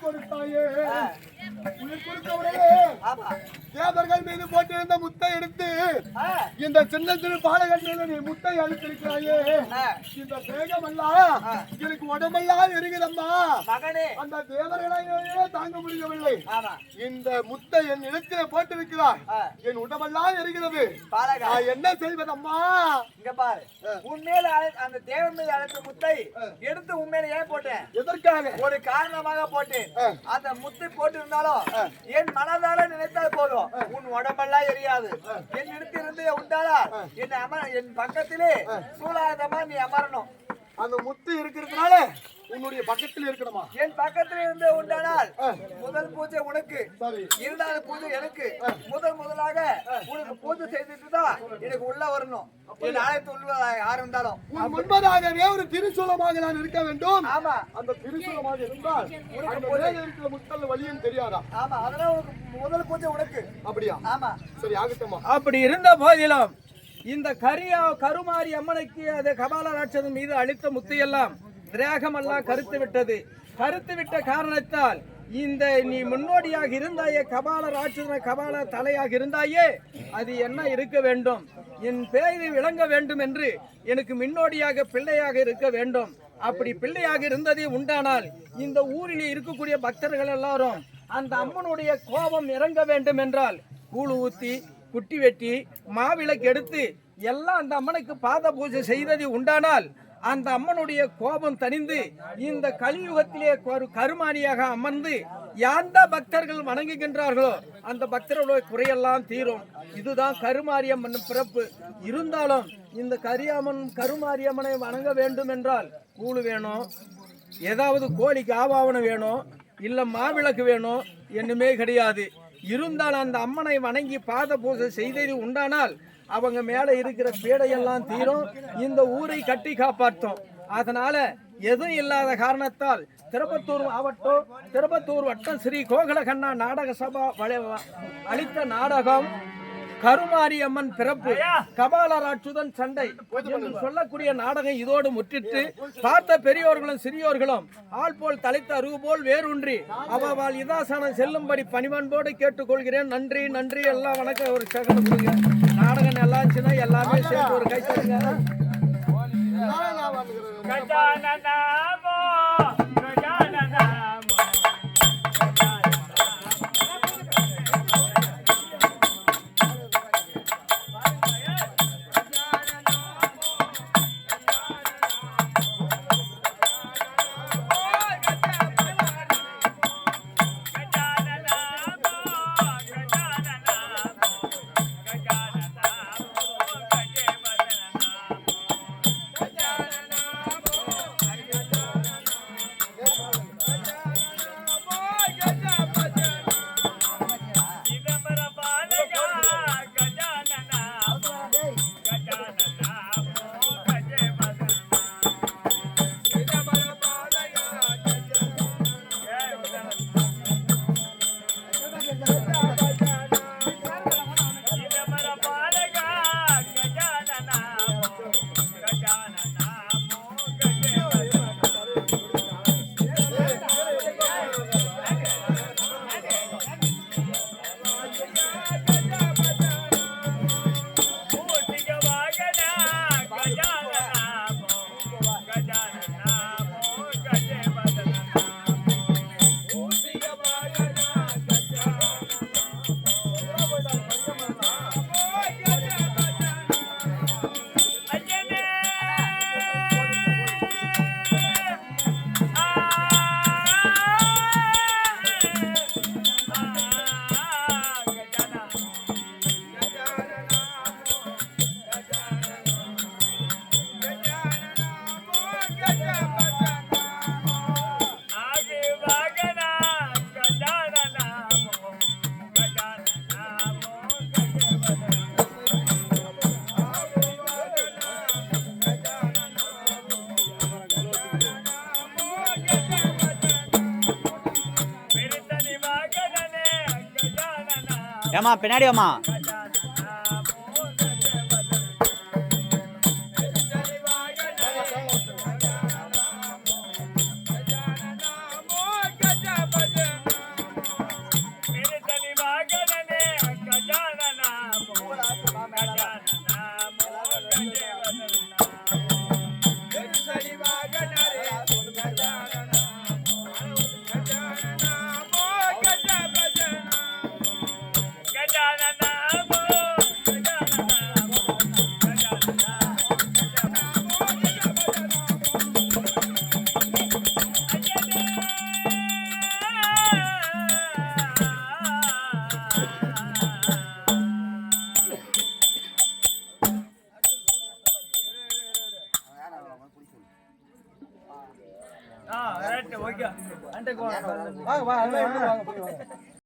கொடுத்தாயே தேவர்கள் மீது போட்டிருந்த முத்தை எடுத்து இந்த சின்ன சிறு பாலகன் நீ முத்தை அளித்திருக்கிறாயே ஆ, இந்த தேகமெல்லாம் எனக்கு உடம்பெல்லாம் எரிகிறம்மா. அந்த தேவர்களையே தாங்க முடியவில்லை. இந்த முத்தை என் இடத்திலே போட்டிருக்கிறாய். ஆ, என் உடம்பெல்லாம் எரிகிறது. பாலகா. நான் என்ன செய்வதம்மா? இங்க பாரு. உண்மையில அந்த தேவன் மீது அழைத்த முத்தை எடுத்து உண்மையில ஏன் போட்டேன்? எதற்காக? ஒரு காரணமாக போட்டேன். அந்த முத்து போட்டு இருந்தாலும் என் மனதால நினைத்தால் போதும். உன் உடம்பெல்லாம் எரியாது. என் இருந்து உண்டாளா என் அமர என் பக்கத்திலே சூழாதமா நீ அமரணும். அந்த முத்து இருக்கிறதுனால உன்னுடைய பக்கத்தில் இருக்கணுமா? என் பக்கத்தில் இருந்து உண்டானால் முதல் பூஜை உனக்கு. சரி. இரண்டாவது பூஜை எனக்கு. முதல் முதலாக உனக்கு பூஜை செய்துட்டு தான் எனக்கு உள்ள வரணும். என் ஆலயத்து உள்ள யார் இருந்தாலும். முன்பதாகவே ஒரு திருச்சூலமாக நான் இருக்க வேண்டும். ஆமா. அந்த திருச்சூலமாக இருந்தால் மேலே இருக்கிற முத்தல் வழியும் தெரியாதா? ஆமா அதனால உனக்கு முதல் பூஜை உனக்கு. அப்படியா? ஆமா. சரி ஆகட்டுமா அப்படி இருந்த போதிலும் இந்த கரியா கருமாரி அம்மனுக்கு அது கபால ராட்சதன் மீது அளித்த முத்தையெல்லாம் திரேகமெல்லாம் கருத்து விட்டது. கருத்து விட்ட காரணத்தால் இந்த நீ முன்னோடியாக இருந்தாயே கபால ராட்சதன கபால தலையாக இருந்தாயே அது என்ன இருக்க வேண்டும்? என் பேரை விளங்க வேண்டும் என்று எனக்கு முன்னோடியாக பிள்ளையாக இருக்க வேண்டும். அப்படி பிள்ளையாக இருந்ததே உண்டானால் இந்த ஊரிலே இருக்கக்கூடிய பக்தர்கள் எல்லாரும் அந்த அம்மனுடைய கோபம் இறங்க வேண்டும் என்றால் கூழு ஊத்தி குட்டி வெட்டி மாவிளக்கு எடுத்து எல்லாம் அந்த அம்மனுக்கு பாத பூஜை செய்தது உண்டானால் அந்த அம்மனுடைய கோபம் தணிந்து இந்த கலியுகத்திலே ஒரு கருமானியாக அமர்ந்து எந்த பக்தர்கள் வணங்குகின்றார்களோ அந்த பக்தர்களுடைய குறையெல்லாம் தீரும். இதுதான் கருமாரியம்மன் பிறப்பு. இருந்தாலும் இந்த கரியாமன் கருமாரியம்மனை வணங்க வேண்டும் என்றால் கூழு வேணும் ஏதாவது கோழிக்கு ஆவாவணம் வேணும் இல்லை மாவிளக்கு வேணும் என்னுமே கிடையாது. இருந்தால் அந்த அம்மனை வணங்கி பாத பூஜை செய்தது உண்டானால் அவங்க மேலே இருக்கிற பீடையெல்லாம் தீரும். இந்த ஊரை கட்டி காப்பாற்றும். அதனால எதுவும் இல்லாத காரணத்தால் திருப்பத்தூர் மாவட்டம் திருப்பத்தூர் வட்டம் ஸ்ரீ கோகுலகண்ணா நாடக சபா அளித்த நாடகம் கருமாரி அம்மன் பிறப்பு கபாலராட்சுதன் சண்டை. என்று சொல்லக்கூடிய நாடகம் இதோடு முற்றிட்டு பார்த்த பெரியோர்களும் சிறியோர்களும் ஆள் போல் தலைத்த அருகு போல் வேரூன்றி அவள் இதாசனம் செல்லும்படி பணிவன்போடு கேட்டுக்கொள்கிறேன். நன்றி நன்றி. எல்லாம் வணக்கம். ஒரு செகண்ட் கொடுங்க. நாடகம் நல்லா இருந்துச்சுன்னா எல்லாமே சேர்ந்து ஒரு கை தருங்க. ஏமா பின்னாடி வாமா Yeah. வாங்க வாங்க வாங்க.